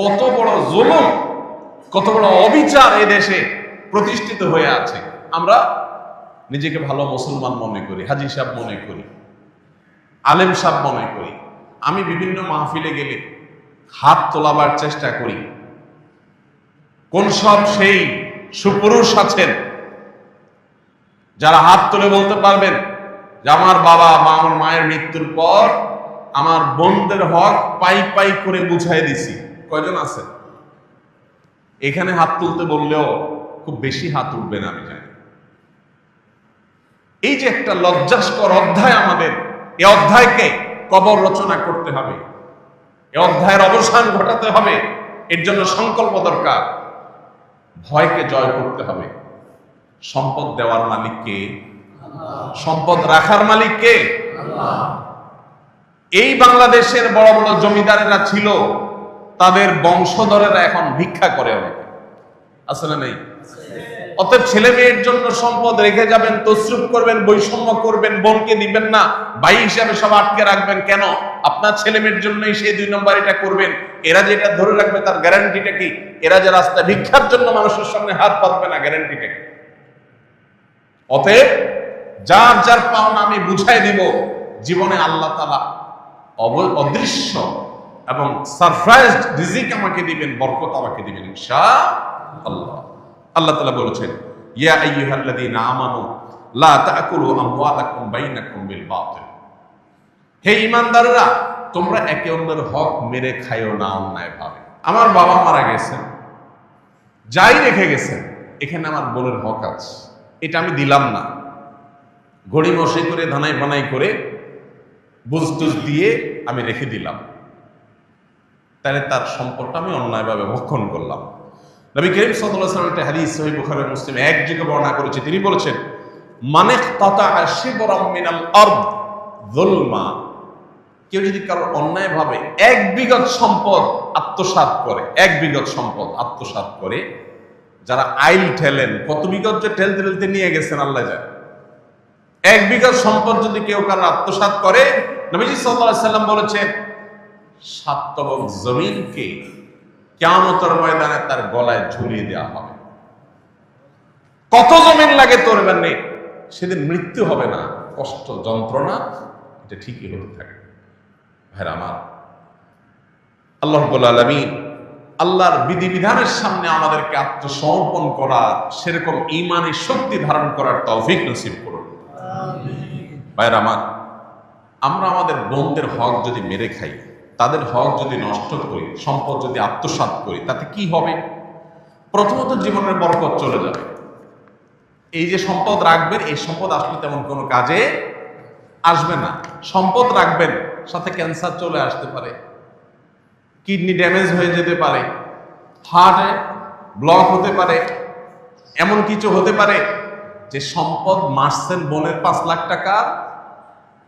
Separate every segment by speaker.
Speaker 1: কত বড় জুলুম, কত বড় অবিচার দেশে প্রতিষ্ঠিত হয়ে আছে। আমরা নিজেকে ভালো মুসলমান মনে করি, হাজি সাহেব মনে করি, আলেম সাহেব মনে করি। আমি বিভিন্ন মাহফিলে গেলে হাত তোলাবার চেষ্টা করি। কোন সব সেই সুপুরুষ আছেন যারা হাত তুলে বলতে পারবেন যে আমার বাবা বা আমার মায়ের মৃত্যুর পর আমার বোনদের হক পাই পাই করে বুঝাই দিছি। কয়জন আছেন এখানে হাত তুলতে বললেও খুব বেশি হাত উঠবে না, আমি জানি। এই যে একটা লজ্জাস্কর অধ্যায় আমাদের এই অধ্যায়কে কবর রচনা করতে হবে। এ অধ্যায়ের অবসান ঘটাতে হবে। এর জন্য সংকল্প দরকার। ভয়কে জয় করতে হবে। সম্পদ দেওয়ার মালিক কে? সম্পদ রাখার মালিক কে? এই বাংলাদেশের বড় বড় জমিদারেরা ছিল তাদের বংশধরেরা এখন ভিক্ষা করে অনেকে। আসলে নেই? অতএব ছেলে মেয়ের জন্য সম্পদ রেখে যাবেন, তসরুপ করবেন, বৈষম্য করবেন, বোনকে দিবেন না। ভাই হিসাবে সব আটকে রাখবেন। কেন? আপনার ছেলে মেয়ের জন্যই সেই দুই নম্বর এটা করবেন। এরা যেটা ধরে রাখবে তার গ্যারান্টিটা কি? এরা যে রাস্তা ভিক্ষার জন্য মানুষের সামনে হাত পাতবে না, গ্যারান্টিটা কি? অতএব যার যার পাওনা আমি বুঝাই দিব, জীবনে আল্লাহ তালা অদৃশ্য এবং সারপ্রাইজড রিজিক আমাকে দিবেন, বরকত আমাকে দিবেন ইনশা আল্লাহ আল্লাহ তালা বলেছেন, ইয়া আইয়ুহাল্লাযীনা আমানু, লা তাকুলু আমওয়ালাকুম বাইনাকুম বিল বাতিল। হে ইমানদাররা তোমরা একে অন্যের হক মেরে খাইও না, অন্যায় ভাবে। আমার বাবা মারা গেছেন, যাই রেখে গেছেন, এখানে আমার বোনের হক আছে। এটা আমি দিলাম না। ঘড়ি মশাই করে ধানাই বানাই করে বুঝ টুজ দিয়ে আমি রেখে দিলাম। তাহলে তার সম্পদটা আমি অন্যায়ভাবে ভক্ষণ করলাম। নবী করিম আলাইহি একটা হাদিস সহিহ বুখারী মুসলিম এক যুগে বর্ণনা করেছে। তিনি বলেছেন মানে তাতা শিবরাম মিনাল আরদ যুলমা। কেউ যদি কারও অন্যায়ভাবে এক বিগত সম্পদ আত্মসাৎ করে, এক বিগত সম্পদ আত্মসাৎ করে, যারা আইল ঠেলেন, কত বিগত যে ঠেলতে ঠেলতে নিয়ে গেছেন, আল্লাহ যায় এক বিঘা সম্পদ যদি কেউ কারও আত্মসাৎ করে, নবীজি আলাইহি সাল্লাম বলেছেন সাত তবক জমিনকে কিয়ামতের ময়দানে তার গলায় ঝুলিয়ে দেওয়া হবে। কত জমিন লাগে তোর নেই সেদিন মৃত্যু হবে না কষ্ট যন্ত্রণা এটা ঠিকই হতে থাকে। ভাইরা আমার আল্লাহ আলামিন আল্লাহর বিধিবিধানের সামনে আমাদেরকে আত্মসমর্পণ করার সেরকম ইমানের শক্তি ধারণ করার তৌফিক নসিব করুন। ভাইরা আমার আমরা আমাদের বোনদের হক যদি মেরে খাই তাদের হক যদি নষ্ট করি, সম্পদ যদি আত্মসাৎ করি, তাতে কি হবে? প্রথমত জীবনের বরকত চলে যাবে। এই যে সম্পদ রাখবেন, এই সম্পদ আসলে তেমন কোনো কাজে আসবে না। সম্পদ রাখবেন, সাথে ক্যান্সার চলে আসতে পারে, কিডনি ড্যামেজ হয়ে যেতে পারে হার্টে ব্লক হতে পারে, এমন কিছু হতে পারে যে সম্পদ মারছেন বোনের পাঁচ লাখ টাকা,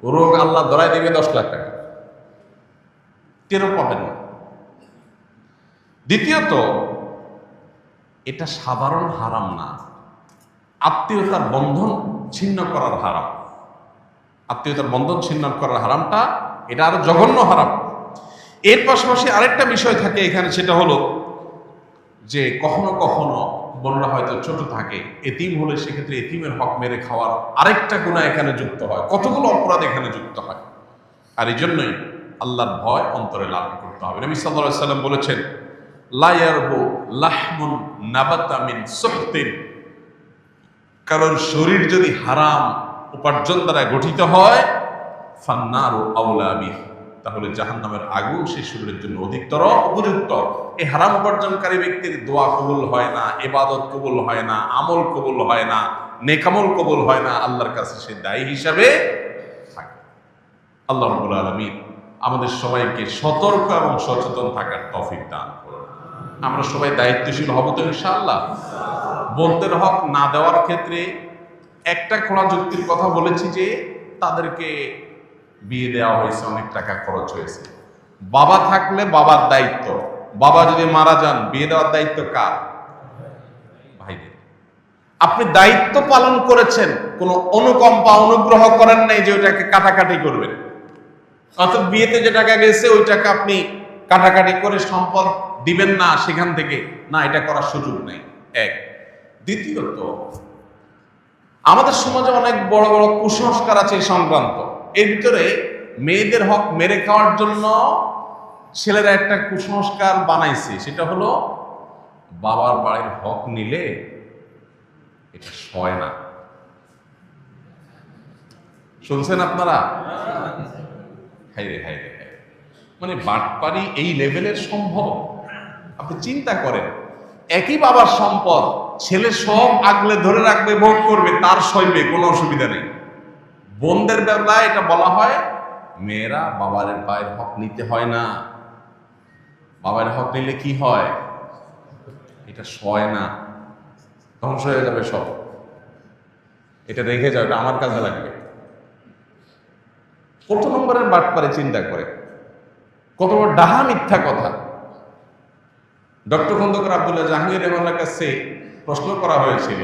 Speaker 1: রোগ আল্লাহ ধরাই দেবে দশ লাখ টাকা। টেরও পাবেন না। দ্বিতীয়ত, এটা সাধারণ হারাম না। আত্মীয়তার বন্ধন ছিন্ন করার হারাম। আত্মীয়তার বন্ধন ছিন্ন করার হারামটা, এটা আরও জঘন্য হারাম। এর পাশাপাশি আরেকটা বিষয় থাকে এখানে, সেটা হলো যে কখনো কখনো বোনরা হয়তো ছোট থাকে, এতিম হলে সেক্ষেত্রে এতিমের হক মেরে খাওয়ার আরেকটা গুণা এখানে যুক্ত হয়। কতগুলো অপরাধ এখানে যুক্ত হয়। আর এই জন্যই আল্লাহর ভয় অন্তরে লাভ করতে হবে। নবী আলাইহি সাল্লাম বলেছেন, লা ইয়ারবু লাহমুন নাবাতা মিন সুহতিন। কারণ শরীর যদি হারাম উপার্জন দ্বারা গঠিত হয়, ফান্নারু আউলা বিহ। তাহলে জাহান্নামের আগুন সেই শরীরের জন্য অধিকতর উপযুক্ত। এই হারাম উপার্জনকারী ব্যক্তির দোয়া কবুল হয় না এবাদত কবুল হয় না, আমল কবুল হয় না, নেকামল কবুল হয় না, আল্লাহর কাছে সে দায়ী হিসাবে থাকে। আল্লাহ রাব্বুল আলামিন আমাদের সবাইকে সতর্ক এবং সচেতন থাকার তৌফিক দান করুন। আমরা সবাই দায়িত্বশীল হব তো ইনশাআল্লাহ। বোনদের হক না দেওয়ার ক্ষেত্রে একটা খোলা যুক্তির কথা বলেছি যে তাদেরকে বিয়ে দেওয়া হয়েছে, অনেক টাকা খরচ হয়েছে। বাবা থাকলে বাবার দায়িত্ব। বাবা যদি মারা যান, বিয়ে দেওয়ার দায়িত্ব কার? ভাইদের। আপনি দায়িত্ব পালন করেছেন, কোনো অনুকম্পা অনুগ্রহ করেন নাই যে ওটাকে কাটাকাটি করবেন। অর্থাৎ বিয়েতে যে টাকা গেছে, ওই টাকা আপনি কাটাকাটি করে সম্পদ দিবেন না সেখান থেকে। না, এটা করার সুযোগ নেই। এক। দ্বিতীয়ত, আমাদের সমাজে অনেক বড় বড় কুসংস্কার আছে এই সংক্রান্ত। এর ভিতরে মেয়েদের হক মেরে খাওয়ার জন্য ছেলেরা একটা কুসংস্কার বানাইছে। সেটা হলো, বাবার বাড়ির হক নিলে এটা সয় না। শুনছেন আপনারা? হাইরে হাইরে হাইরে মানে বাটপারি এই লেভেলের সম্ভব? আপনি চিন্তা করেন, একই বাবার সম্পদ, ছেলে সব আগলে ধরে রাখবে, ভোগ করবে, তার সইবে, কোনো অসুবিধা নেই। বোনদের বেলায় এটা বলা হয়, মেয়েরা বাবার পায়ের হক নিতে হয় না। বাবার হক নিলে কি হয়? এটা সয় না। ধ্বংস হয়ে যাবে সব। এটা রেখে যাও এটা আমার কাজে লাগবে। কত নম্বরের বাট পারে চিন্তা করে। কত বড় ডাহা মিথ্যা কথা। ডক্টর খন্দকার আব্দুল্লাহ জাহাঙ্গীর রহমানের কাছে প্রশ্ন করা হয়েছিল,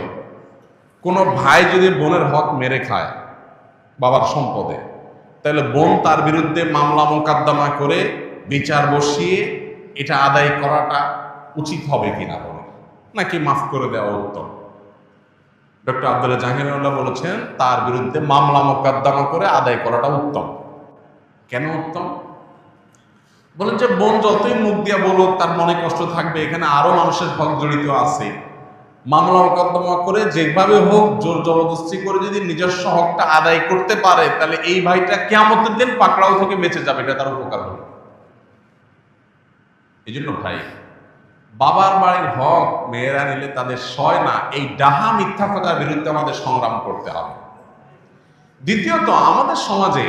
Speaker 1: কোন ভাই যদি বোনের হক মেরে খায় বাবার সম্পদে, তাহলে বোন তার বিরুদ্ধে মামলা মোকদ্দমা করে বিচার বসিয়ে এটা আদায় করাটা উচিত হবে কিনা বলে, নাকি মাফ করে দেওয়া উত্তম? ডক্টর আব্দুল্লাহ জাহাঙ্গীরুল্লাহ বলেছেন, তার বিরুদ্ধে মামলা মোকদ্দমা করে আদায় করাটা উত্তম। কেন উত্তম? বলেন যে বোন যতই মুখ দিয়া বলুক, তার মনে কষ্ট থাকবে। এখানে আরও মানুষের হক জড়িত আছে। মামলা মোকদ্দমা করে যেভাবে হোক জোর জবরদস্তি করে যদি নিজস্ব হকটা আদায় করতে পারে, তাহলে এই ভাইটা কেমতের দিন পাকড়াও থেকে বেঁচে যাবে, এটা তার উপকার হবে। এই জন্য ভাই বাবার বাড়ির হক মেয়েরা নিলে তাদের সয় না, এই ডাহা মিথ্যা কথার বিরুদ্ধে আমাদের সংগ্রাম করতে হবে। দ্বিতীয়ত, আমাদের সমাজে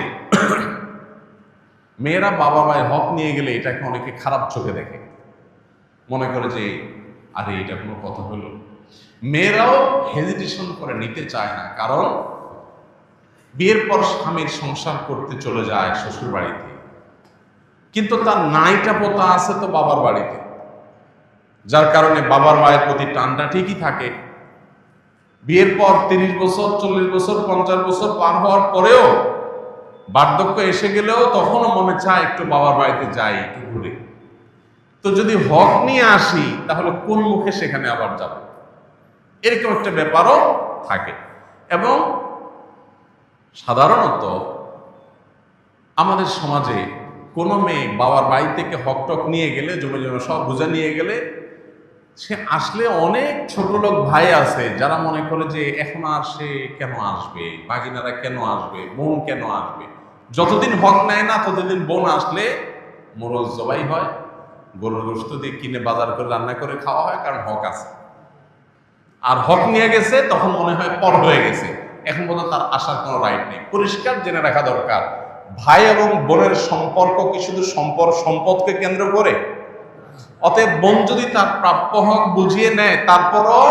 Speaker 1: মেয়েরা বাবা মায়ের হক নিয়ে গেলে এটাকে অনেকে খারাপ চোখে দেখে। মনে করে যে, আরে, এটা কোনো কথা হলো। মেয়েরাও হেজিটেশন করে নিতে চায় না, কারণ বিয়ের পর স্বামীর সংসার করতে চলে যায় শ্বশুর বাড়িতে কিন্তু তার নাইটা পোতা আছে তো বাবার বাড়িতে। যার কারণে বাবার মায়ের প্রতি টানটা ঠিকই থাকে। বিয়ের পর তিরিশ বছর, চল্লিশ বছর, পঞ্চাশ বছর পার হওয়ার পরেও বার্ধক্য এসে গেলেও তখনও মনে চায় একটু বাবার বাড়িতে যাই, একটু ঘুরে। তো যদি হক নিয়ে আসি, তাহলে কোন মুখে সেখানে আবার যাব? এরকম একটা ব্যাপারও থাকে। এবং সাধারণত আমাদের সমাজে কোনো মেয়ে বাবার বাড়ি থেকে হক টক নিয়ে গেলে জমে জমে সব বুঝে নিয়ে গেলে সে আসলে অনেক ছোট লোক ভাই আছে যারা মনে করে যে এখন আর সে কেন আসবে? বাগিনারা কেন আসবে? বোন কেন আসবে? যতদিন হক নেয় না, ততদিন বোন আসলে মোরজ জবাই হয়। গরুর গোস্ত দিয়ে কিনে বাজার করে রান্না করে খাওয়া হয়, কারণ হক আছে। আর হক নিয়ে গেছে, তখন মনে হয় পর হয়ে গেছে। এখন পর্যন্ত তার আসার কোনো রাইট নেই। পরিষ্কার জেনে রাখা দরকার। ভাই এবং বোনের সম্পর্ক কি শুধু সম্পর্ক সম্পদকে কেন্দ্র করে? অতএব বোন যদি তার প্রাপ্য হক বুঝিয়ে নেয়, তারপরও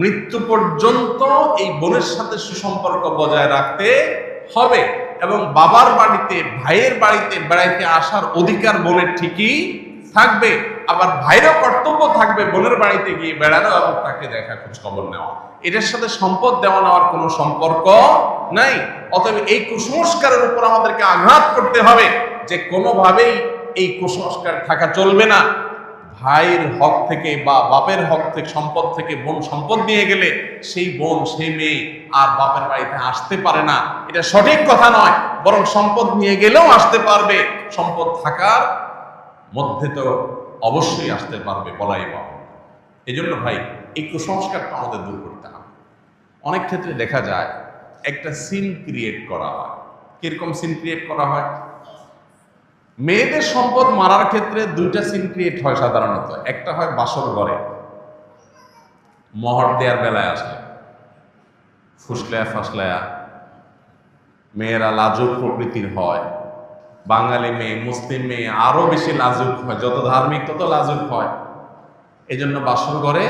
Speaker 1: মৃত্যু পর্যন্ত এই বোনের সাথে সুসম্পর্ক বজায় রাখতে হবে এবং বাবার বাড়িতে, ভাইয়ের বাড়িতে বেড়াইতে আসার অধিকার বোনের ঠিকই থাকবে। আবার ভাইরও কর্তব্য থাকবে বোনের বাড়িতে গিয়ে বেড়ানো এবং তাকে দেখা খোঁজ খবর নেওয়া। এটার সাথে সম্পদ দেওয়া নেওয়ার কোনো সম্পর্ক নাই। অতএব এই কুসংস্কারের উপর আমাদেরকে আঘাত করতে হবে যে কোনোভাবেই এই কুসংস্কার থাকা চলবে না। ভাইয়ের হক থেকে বা বাপের হক থেকে, সম্পদ থেকে বোন, সম্পদ নিয়ে গেলে সেই বোন, সেই মেয়ে আর বাপের বাড়িতে আসতে পারে না। এটা সঠিক কথা নয়, বরং সম্পদ নিয়ে গেলেও আসতে পারবে। সম্পদ থাকার মধ্যে তো অবশ্যই আসতে পারবে বলাই বাবা এই জন্য ভাই, এই কুসংস্কারটা আমাদের দূর করতে হবে। অনেক ক্ষেত্রে দেখা যায়, একটা সিন ক্রিয়েট করা হয়। কীরকম সিন ক্রিয়েট করা হয়? মেয়েদের সম্পদ মারার ক্ষেত্রে দুইটা সিন ক্রিয়েট হয় সাধারণত। একটা হয় বাসর ঘরে। মহর দেওয়ার বেলায় আসলে। ফুসলায়া ফাসলায়া। মেয়েরা লাজুক প্রকৃতির হয়। বাঙালি মেয়ে, মুসলিম মেয়ে আরও বেশি লাজুক হয়। যত ধার্মিক তত লাজুক হয়। এই জন্য বাসর ঘরে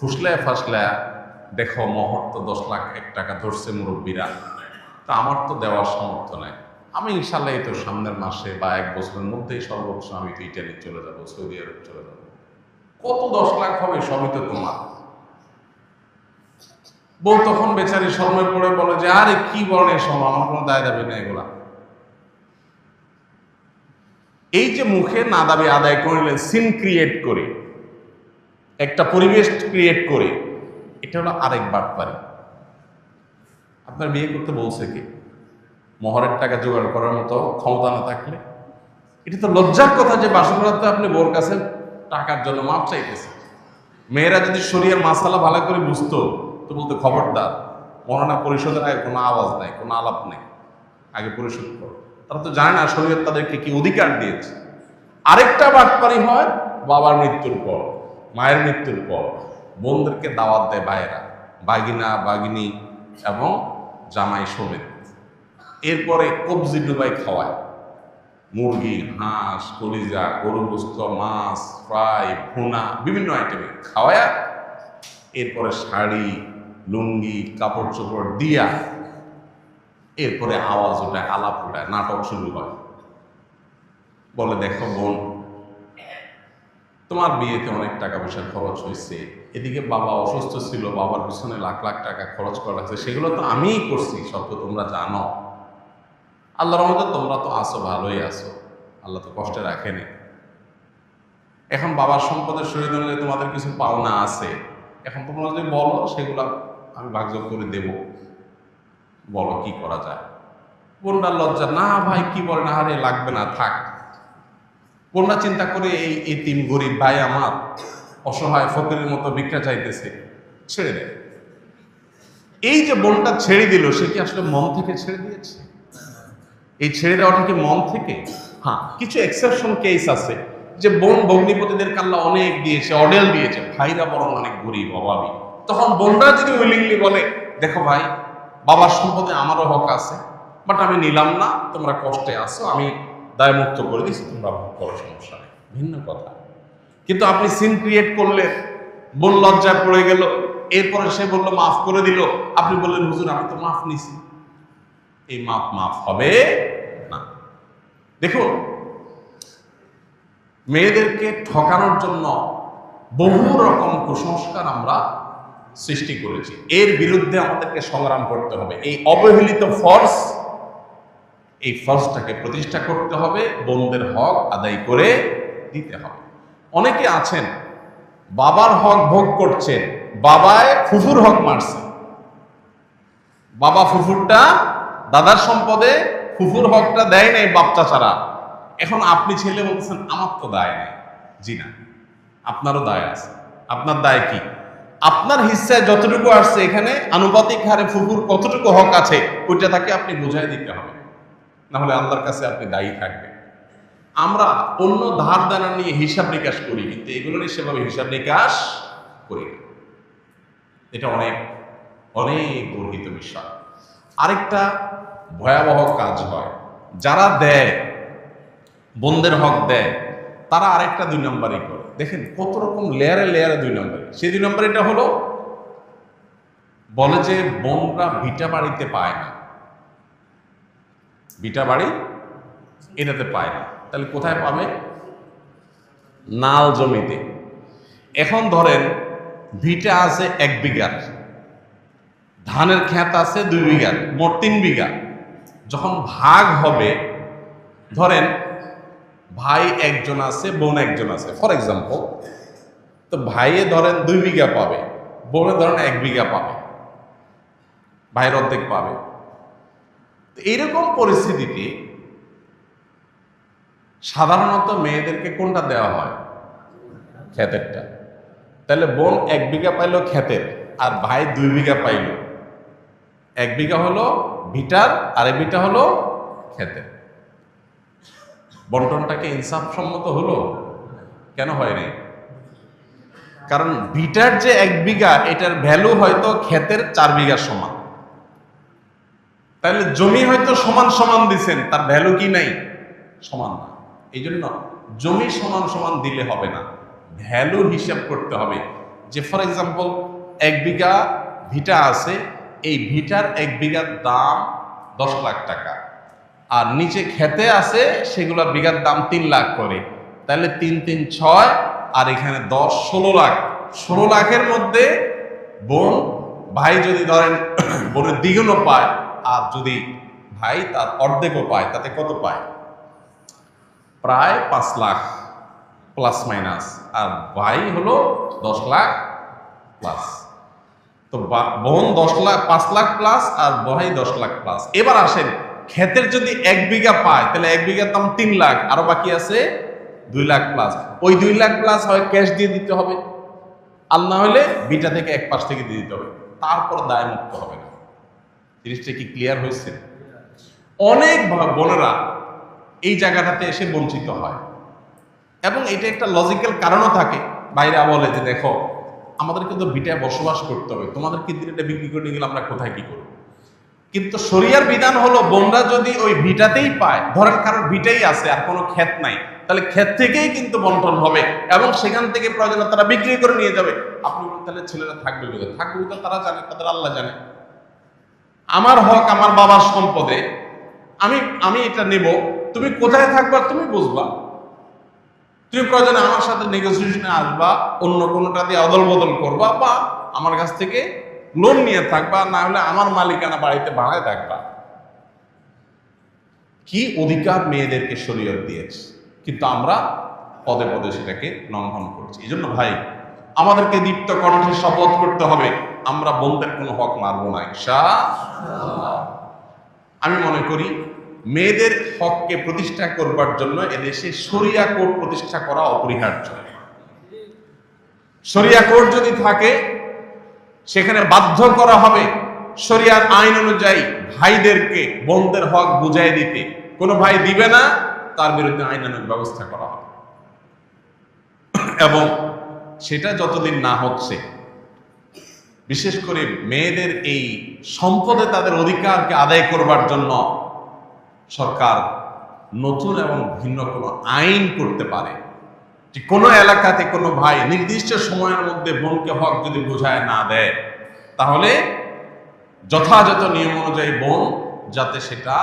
Speaker 1: ফুসলায়া ফাসলায়া, দেখো মহর তো দশ লাখ এক টাকা ধরছে মুরব্বীরা। তা আমার তো দেওয়ার সামর্থ্য নাই। আমি ইনশাল্লাহ তো সামনের মাসে বা এক বছরের মধ্যেই সর্বোচ্চ আমি তো ইটালি চলে যাব, সৌদি আরব চলে যাব। কত দশ লাখ হবে সবই তো তোমার। বউ তখন বেচারি সময় পড়ে বলে যে, আরে কি বর্ণের সম আমার কোনো দায় দাবি না এগুলা। এই যে মুখে না দাবি আদায় করলেন সিন ক্রিয়েট করে, একটা পরিবেশ ক্রিয়েট করে, এটা হলো আরেক বাটপারি। আপনার বিয়ে করতে বলছে কি? মহরের টাকা জোগাড় করার মতো ক্ষমতা না থাকলে, এটা তো লজ্জার কথা যে বাসনরাতে আপনি বোর কাছে টাকার জন্য মাপ চাইতেছে মেয়েরা যদি শরীরের মাসালা ভালো করে বুঝতো, তো বলতো, খবরদার মরণা পরিশোধের আগে কোনো আওয়াজ নাই, কোনো আলাপ নেই, আগে পরিশোধ করো। তারা তো জানে না শরীর তাদেরকে কি অধিকার দিয়েছে। আরেকটা বাটপারি হয়, বাবার মৃত্যুর পর, মায়ের মৃত্যুর পর। বোনদেরকে দাওয়াত দেয় ভাইয়েরা, বাগিনা, বাগিনী এবং জামাই সমেত। এরপরে কবজি ডুবাই খাওয়ায়। মুরগি, হাঁস, কলিজা, গরু গোস্ত, মাছ, ফ্রাই, ভুনা, বিভিন্ন আইটেমে খাওয়ায়া। এরপরে শাড়ি, লুঙ্গি, কাপড় চোপড় দিয়া এরপরে আওয়াজ ওঠায়, আলাপ ওঠায়, নাটক শুরু হয়। বলে, দেখো বোন, তোমার বিয়েতে অনেক টাকা পয়সা খরচ হয়েছে। এদিকে বাবা অসুস্থ ছিল, বাবার পিছনে লাখ লাখ টাকা খরচ করা লাগছে সেগুলো তো আমিই করছি, সব তো তোমরা জানো। আল্লাহর রহমতে তোমরা তো আসো ভালোই আসো আল্লাহ তো কষ্টে রাখেনি। এখন বাবার সম্পদের শহীদ অনুযায়ী তোমাদের কিছু পাওনা আছে। এখন তোমরা যদি বলো, সেগুলো আমি ভাগযোগ করে দেব। বলো, কি করা যায়? বোনটার লজ্জা? না ভাই, কি বলে না আরে, লাগবে না, থাক। বোনরা চিন্তা করে এই তিন গরিব ভাই আমার অসহায় ফকিরের মতো ভিক্ষা চাইতেছে? ছেড়ে দেয় এই যে বোনটা ছেড়ে দিল, সে কি আসলে মন থেকে ছেড়ে দিয়েছে? এই ছেড়ে দেওয়াটা কি মন থেকে? হ্যাঁ। কিছু এক্সেপশন কেস আছে যে বোন ভগ্নিপতিদের কাল্লা অনেক দিয়েছে অডেল দিয়েছে ভাইরা বরং অনেক গরিব অভাবী। তখন বোনরা যদি উইলিংলি বলে দেখো ভাই বাবার সম্পদে আমারও হক আছে বাট আমি নিলাম না তোমরা কষ্টে আসো আমি দায়মুক্ত করে দিচ্ছি তোমরা ভোগ করো সমস্যা নেই। ভিন্ন কথা। কিন্তু আপনি সিন ক্রিয়েট করলেন বোন লজ্জায় পড়ে গেল এরপরে সে বলল মাফ করে দিল। আপনি বললেন হুজুর আমি তো মাফ নিছি। এই মাপ মাফ হবে না। দেখুন, মেয়েদেরকে ঠকানোর জন্য বহু রকম কুসংস্কার আমরা সৃষ্টি করেছি। এর বিরুদ্ধে আমাদেরকে সংগ্রাম করতে হবে। এই অবহেলিত ফর্স এই ফর্সটাকে প্রতিষ্ঠা করতে হবে, বোনদের হক আদায় করে দিতে হবে। অনেকে আছেন, বাবার হক ভোগ করছেন, বাবায় ফুফুর হক মারছে। বাবা ফুফুরটা দাদার সম্পদে ফুফুর হকটা দেয় নাই বাপচা ছাড়া। এখন আপনি ছেলে বলছেন আমার তো দায় নেই। জি না। আপনারও দায় আছে। আপনার দায় কি? আপনার হিস্সায় যতটুকু আসছে এখানে, আনুপাতিক হারে ফুফুর কতটুকু হক আছে, ওইটা তাকে আপনি বোঝাই দিতে হবে। না হলে আল্লাহর কাছে আপনি দায়ী থাকবেন। আমরা অন্য ধার দানা নিয়ে হিসাব নিকাশ করি, কিন্তু এগুলো নিয়ে সেভাবে হিসাব নিকাশ করি এটা অনেক অনেক গর্হিত বিষয়। আরেকটা ভয়াবহ কাজ হয়। যারা দেয়, বন্ধের হক দেয়, তারা আরেকটা দুই নম্বরই করে। দেখেন কত রকম লেয়ারে লেয়ারে দুই নম্বরে। সেই দুই নম্বর এটা হলো, বলে যে বোনরা ভিটা বাড়িতে পায় না। ভিটা বাড়ি এটাতে পায় না। তাহলে কোথায় পাবে? নাল জমিতে। এখন ধরেন ভিটা আছে এক বিঘার, ধানের ক্ষেত আছে দুই বিঘা মোট তিন বিঘা। যখন ভাগ হবে, ধরেন ভাই একজন আছে, বোন একজন আছে। ফর এক্সাম্পল তো ভাইয়ে ধরেন দুই বিঘা পাবে, বোনে ধরেন এক বিঘা পাবে, ভাইয়ের অর্ধেক পাবে। তো এইরকম পরিস্থিতিতে সাধারণত মেয়েদেরকে কোনটা দেওয়া হয়? ক্ষেতেরটা। তাহলে বোন এক বিঘা পাইলো ক্ষেতের, আর ভাই দুই বিঘা পাইল। এক বিঘা হলো ভিটার আর এক বিঘা হলো ক্ষেতের বন্টনটাকে ইনসাফ সম্মত হলো? কেন হয়নি? কারণ ভিটার যে এক বিঘা, এটার ভ্যালু হয়তো ক্ষেতের চার বিঘার সমান। তাহলে জমি হয়তো সমান সমান দিছেন, তার ভ্যালু কি নাই? সমান না। এই জন্য জমি সমান সমান দিলে হবে না। ভ্যালু হিসাব করতে হবে। যে ফর এক্সাম্পল এক বিঘা ভিটা আছে এই ভিটার এক বিঘার দাম দশ লাখ টাকা। আর নিচে খেতে আছে সেগুলো বিঘার দাম তিন লাখ করে। তাহলে তিন তিন, ছয়, আর এখানে দশ, ষোলো লাখ। ষোলো লাখের মধ্যে বোন, ভাই যদি ধরেন বোনের দ্বিগুণও পায়, আর যদি ভাই তার অর্ধেকও পায়, তাতে কত পায়? প্রায় পাঁচ লাখ প্লাস মাইনাস। আর ভাই হলো দশ লাখ প্লাস। তো বোন দশ লাখ, পাঁচ লাখ প্লাস আর বহাই দশ লাখ প্লাস এবার আসেন, ক্ষেতের যদি এক বিঘা পায়, তাহলে এক বিঘার দাম তিন লাখ, আরও বাকি আছে দুই লাখ প্লাস ওই দুই লাখ প্লাস হয় ক্যাশ দিয়ে দিতে হবে। আর না হলে বিটা থেকে এক পাশ থেকে দিয়ে দিতে হবে। তারপর দায় মুক্ত হবে না। জিনিসটা কি ক্লিয়ার হয়েছে? অনেক বোনেরা এই জায়গাটাতে এসে বঞ্চিত হয়। এবং এটা একটা লজিক্যাল কারণও থাকে। বাইরে বলে যে, দেখো আমাদেরকে তো বিটায় বসবাস করতে হবে। তোমাদের দিন এটা বিক্রি করে নিয়ে গেলে আমরা কোথায় কি করব? কিন্তু শরিয়ার বিধান হলো, বোনরা যদি ওই ভিটাতেই পায়, ধরেন কারোর ভিটাই আছে আর কোনো ক্ষেত নাই, তাহলে ক্ষেত থেকেই কিন্তু বন্টন হবে এবং সেখান থেকে প্রয়োজনে তারা বিক্রি করে নিয়ে যাবে। আপনি তাহলে ছেলেরা থাকবে কোথায়? থাকবে কোথায় তারা জানে, তাদের আল্লাহ জানে। আমার হক আমার বাবার সম্পদে, আমি আমি এটা নেব, তুমি কোথায় থাকবা তুমি বুঝবা। তুমি প্রয়োজনে আমার সাথে নেগোসিয়েশনে আসবা, অন্য কোনোটা দিয়ে অদল বদল করবা বা আমার কাছ থেকে লোন নিয়ে থাকবা, না হলে আমার মালিকানা বাড়িতে ভাড়ায় থাকবা। কি অধিকার মেয়েদেরকে শরীয়ত দিয়েছে? কিন্তু আমরা পদে পদে সেটাকে লঙ্ঘন করছি। এই জন্য ভাই, আমাদেরকে দীপ্ত কণ্ঠে শপথ করতে হবে। আমরা বোনদের কোনো হক মারবো না ঈশা আমি মনে করি মেয়েদের হককে প্রতিষ্ঠা করবার জন্য এদেশে শরিয়া কোর্ট প্রতিষ্ঠা করা অপরিহার্য। শরিয়া কোর্ট যদি থাকে, সেখানে বাধ্য করা হবে শরিয়ার আইন অনুযায়ী ভাইদেরকে বোনদের হক বুঝাই দিতে। কোনো ভাই দিবে না, তার বিরুদ্ধে আইনানুগ ব্যবস্থা করা হবে। এবং সেটা যতদিন না হচ্ছে, বিশেষ করে মেয়েদের এই সম্পদে তাদের অধিকারকে আদায় করবার জন্য সরকার নতুন এবং ভিন্ন কোনো আইন করতে পারে। যে কোনো এলাকাতে কোনো ভাই নির্দিষ্ট সময়ের মধ্যে বোনকে হক যদি বোঝায় না দেয়, তাহলে যথাযথ নিয়ম অনুযায়ী বোন যাতে সেটা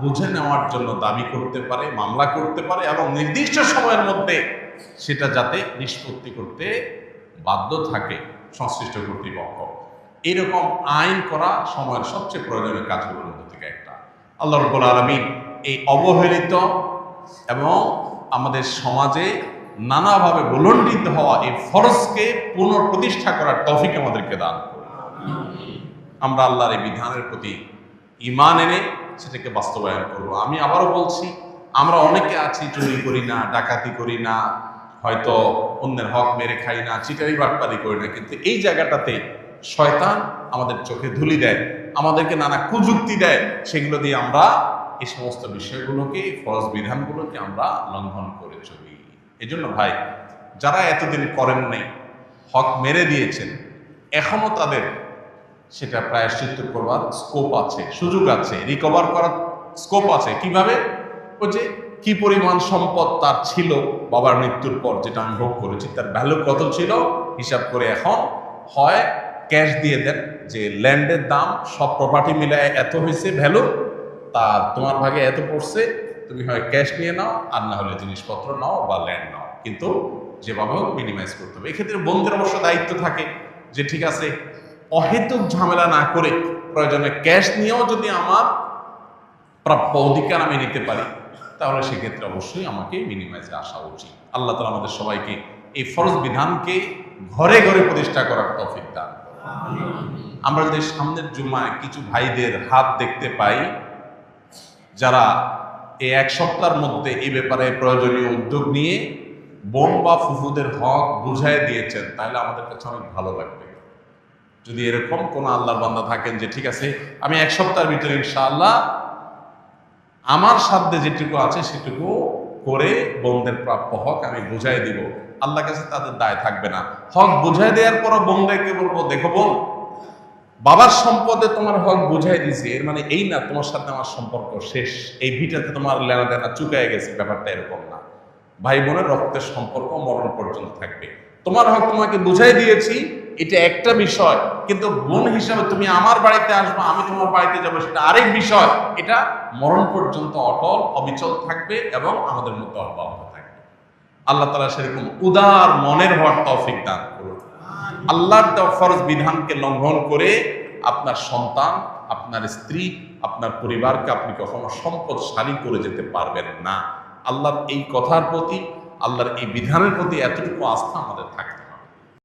Speaker 1: বুঝে নেওয়ার জন্য দাবি করতে পারে, মামলা করতে পারে এবং নির্দিষ্ট সময়ের মধ্যে সেটা যাতে নিষ্পত্তি করতে বাধ্য থাকে সংশ্লিষ্ট কর্তৃপক্ষ। এরকম আইন করা সময়ের সবচেয়ে প্রয়োজনীয় কাজগুলোর মধ্যে একটা। আল্লাহ রব্বুল আলমিন এই অবহেলিত এবং আমাদের সমাজে নানাভাবে বুলণ্ডিত হওয়া এই ফরজকে পুনঃপ্রতিষ্ঠা করার তফিক আমাদেরকে দান আমরা আল্লাহর এই বিধানের প্রতি ইমান এনে সেটাকে বাস্তবায়ন করব। আমি আবারও বলছি, আমরা অনেকে আছি, চুরি করি না, ডাকাতি করি না, হয়তো অন্যের হক মেরে খাই না, চিটারি বাটপারি করি না, কিন্তু এই জায়গাটাতে শয়তান আমাদের চোখে ধুলি দেয়। আমাদেরকে নানা কুযুক্তি দেয়, সেগুলো দিয়ে আমরা এই সমস্ত বিষয়গুলোকে ফরজ বিধানগুলোকে আমরা লঙ্ঘন করে চলি। এই জন্য ভাই, যারা এতদিন করেন নাই, হক মেরে দিয়েছেন, এখনও তাদের সেটা প্রায়শ্চিত্ত করবার স্কোপ আছে, সুযোগ আছে রিকভার করার স্কোপ আছে। কীভাবে? ওই যে কি পরিমাণ সম্পদ তার ছিল, বাবার মৃত্যুর পর যেটা আমি ভোগ করেছি, তার ভ্যালু কত ছিল, হিসাব করে এখন হয় ক্যাশ দিয়ে দেন যে ল্যান্ডের দাম সব প্রপার্টি মিলায় এত হয়েছে ভ্যালু তার তোমার ভাগে এত পড়ছে, তুমি হয় ক্যাশ নিয়ে নাও, আর না হলে জিনিসপত্র নাও বা ল্যান্ড নাও। কিন্তু যেভাবে হোক মিনিমাইজ করতে হবে। এক্ষেত্রে বন্ধুদের অবশ্য দায়িত্ব থাকে যে ঠিক আছে, অহেতুক ঝামেলা না করে প্রয়োজনে ক্যাশ নিয়েও যদি আমার প্রাপ্য অধিকার আমি নিতে পারি, তাহলে সেক্ষেত্রে অবশ্যই আমাকে মিনিমাইজে আসা উচিত। আল্লাহ তালা আমাদের সবাইকে এই ফরজ বিধানকে ঘরে ঘরে প্রতিষ্ঠা করার তৌফিক দান। আমরা যদি সামনের জুমায় কিছু ভাইদের হাত দেখতে পাই, যারা এই এক সপ্তাহের মধ্যে এই ব্যাপারে প্রয়োজনীয় উদ্যোগ নিয়ে বোন বা ফুফুদের হক বুঝাই দিয়েছেন, তাহলে আমাদের কাছে অনেক ভালো লাগবে। যদি এরকম কোন আল্লাহর বান্দা থাকেন যে, ঠিক আছে, আমি এক সপ্তাহের ভিতরে ইনশাআল্লাহ আমার সাধ্যে যেটুকু আছে সেটুকু করে বোনদের প্রাপ্য হক আমি বুঝাই দিব। আল্লাহ কাছে তাদের দায় থাকবে না। হক বুঝাই দেওয়ার পরও বোনদেরকে বলব, দেখো বোন, বাবার সম্পদে তোমার হক বুঝাই দিছি এর মানে এই না, তোমার সাথে আমার সম্পর্ক শেষ। এই ভিটাতে তোমার লেনা দেনা চুকায় গেছে। ব্যাপারটা এরকম না। ভাই বোনের রক্তের সম্পর্ক মরণ পর্যন্ত থাকবে। তোমার হক তোমাকে বুঝাই দিয়েছি, এটা একটা বিষয়। কিন্তু বোন হিসাবে তুমি আমার বাড়িতে আসবে, আমি তোমার বাড়িতে যাব, সেটা আরেক বিষয়। এটা মরণ পর্যন্ত অটল, অবিচল থাকবে এবং আমাদের মধ্যে অব্যাহত থাকবে। আল্লাহ তালা সেরকম উদার মনের হওয়ার তৌফিক দান করুন। আল্লাহর ফরজ বিধানকে লঙ্ঘন করে আপনার সন্তান, আপনার স্ত্রী, আপনার পরিবারকে আপনি কখনো সম্পদশালী করে যেতে পারবেন না। আল্লাহর এই কথার প্রতি, আল্লাহর এই বিধানের প্রতি এতটুকু আস্থা আমাদের থাকে